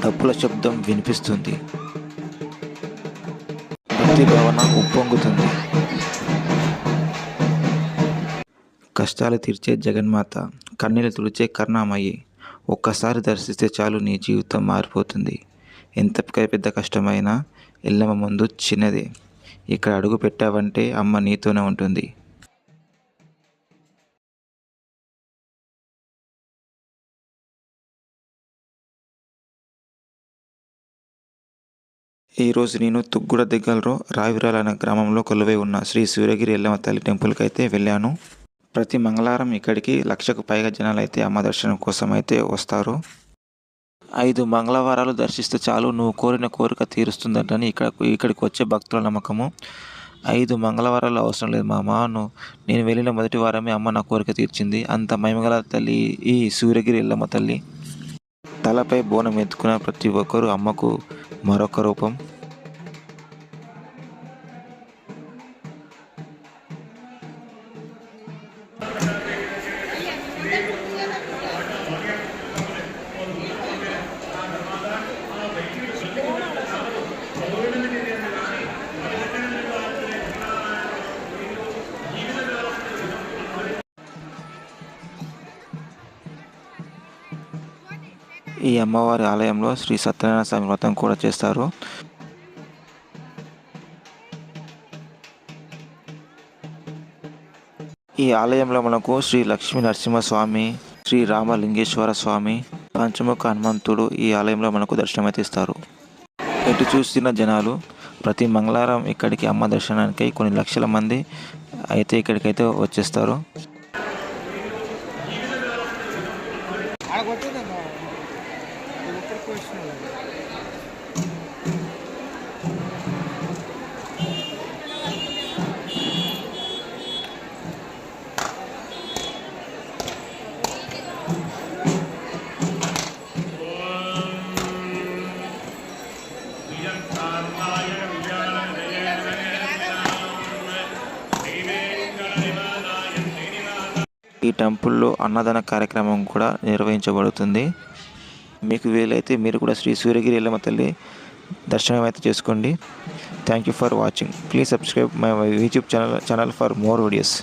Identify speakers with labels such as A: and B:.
A: డప్పుల శబ్దం వినిపిస్తుంది. భక్తి భావన ఉప్పొంగుతుంది. కష్టాలు తీర్చే జగన్మాత కన్నీళ్ళు తుడిచే కరుణామయ్యి ఒక్కసారి దర్శిస్తే చాలు నీ జీవితం మారిపోతుంది. ఎంత పెద్ద కష్టమైనా ఎల్లమ్మ ముందు చిన్నదే. ఇక్కడ అడుగు పెట్టావంటే అమ్మ నీతోనే ఉంటుంది. ఈరోజు నేను తుగ్గుడ దగ్గరలో రావిరాల అనే గ్రామంలో కొలువై ఉన్న శ్రీ సూర్యగిరి ఎల్లమ్మ తల్లి టెంపుల్కి అయితే వెళ్ళాను. ప్రతి మంగళవారం ఇక్కడికి లక్షకు పైగా జనాలు అయితే అమ్మ దర్శనం కోసం అయితే వస్తారు. ఐదు మంగళవారాలు దర్శిస్తే చాలు నువ్వు కోరిన కోరిక తీరుస్తుందంటని ఇక్కడ ఇక్కడికి వచ్చే భక్తుల నమ్మకము. ఐదు మంగళవారాలు అవసరం లేదు మా అమ్మను నేను వెళ్ళిన మొదటి వారమే అమ్మ నా కోరిక తీర్చింది. అంత మహిమగల తల్లి ఈ సూర్యగిరి ఎల్లమ్మ తల్లి. తలపై బోనం ఎత్తుకున్న ప్రతి ఒక్కరూ అమ్మకు మరొక రూపం ఈ అమ్మవారి ఆలయంలో శ్రీ సత్యనారాయణ స్వామి వ్రతం కూడా చేస్తారు. ఈ ఆలయంలో మనకు శ్రీ లక్ష్మీ నరసింహస్వామి శ్రీ రామలింగేశ్వర స్వామి పంచముఖ హనుమంతుడు ఈ ఆలయంలో మనకు దర్శనమైతే ఇస్తారు ఎటు చూసిన జనాలు ప్రతి మంగళవారం ఇక్కడికి అమ్మ దర్శనానికి కొన్ని లక్షల మంది అయితే ఇక్కడికైతే వచ్చేస్తారు. ఈ టెంపుల్లో అన్నదాన కార్యక్రమం కూడా నిర్వహించబడుతుంది. మీకు వీలైతే మీరు కూడా శ్రీ సూర్యగిరి ఎల్లమ్మ తల్లి దర్శనం అయితే చేసుకోండి. Thank you for watching please subscribe my YouTube channel channel for more videos